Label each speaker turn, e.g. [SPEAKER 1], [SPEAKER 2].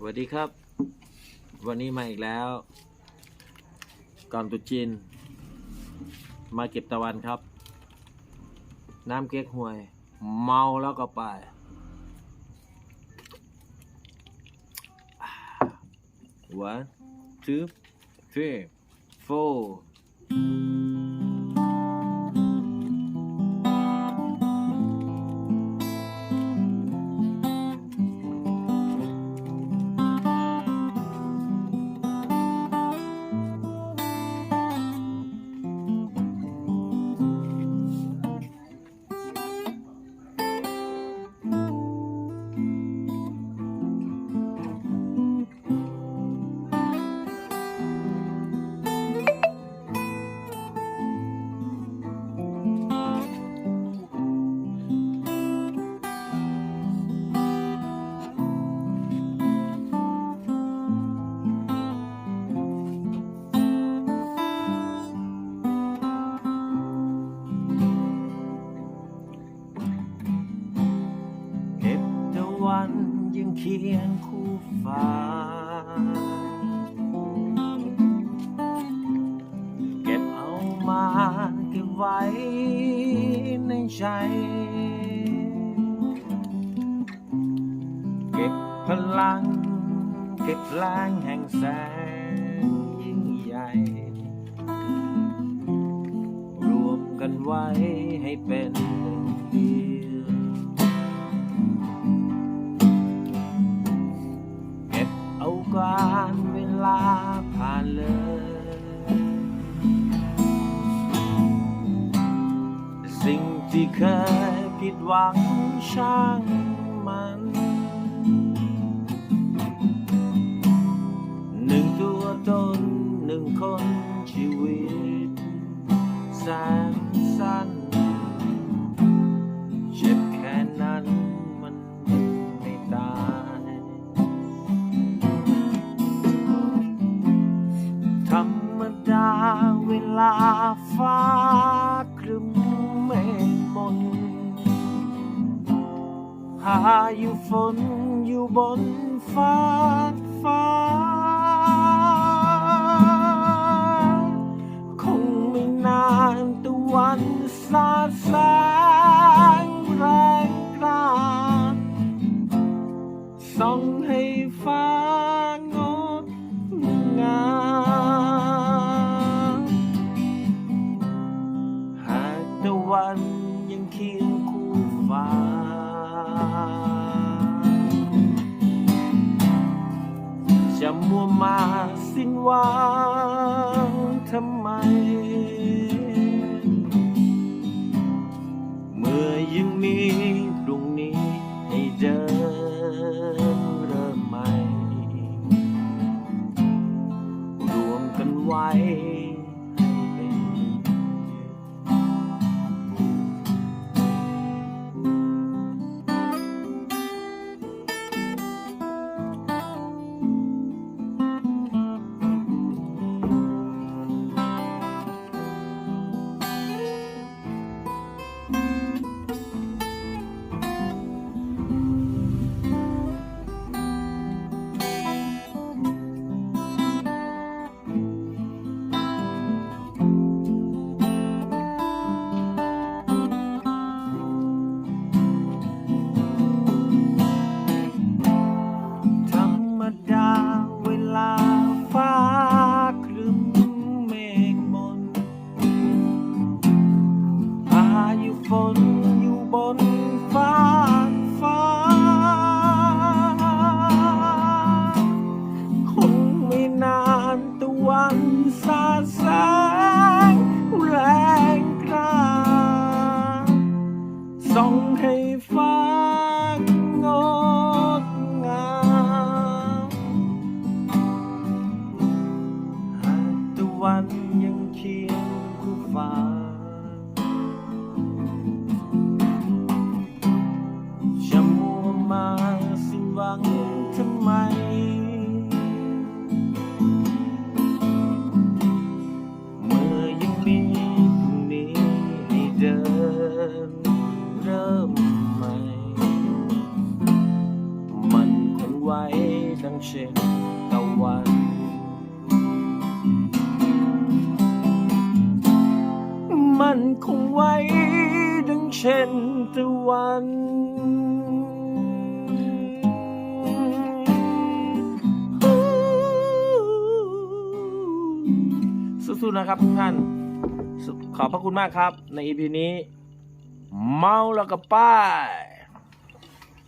[SPEAKER 1] สวัสดีครับ วันนี้มาอีกแล้ว ก่อนตุจีน มาเก็บตะวันครับ น้ำเก๊กฮวย เมาแล้วก็ไป one two three four เคียงคู่ฟ้า เก็บเอามาเก็บไว้ในใจ เก็บพลัง เก็บแรงแห่งแสงยิ่งใหญ่ รวมกันไว้ให้เป็น ที่เคยผิดหวังช่างมัน หนึ่งตัวตนหนึ่งคนชีวิตแสนสั้น เจ็บแค่นั้นมันยังไม่ตาย ธรรมดาเวลาฟ้า พายุฝนอยู่บนฟ้าฟ้า คงไม่นานตะวันสาดแสงแรงกล้าส่องให้ฟ้างดงามหากตะวันยังเคียงคู่ฟ้า จะมัวมาสิ้นหวังทำไม เมื่อยังมี เช่นตะวันมันคงไว้ดังเช่นตะวันสู้ๆนะครับทุกท่าน ขอบพระคุณมากครับ ใน EP นี้ เมาแล้วก็ป้าย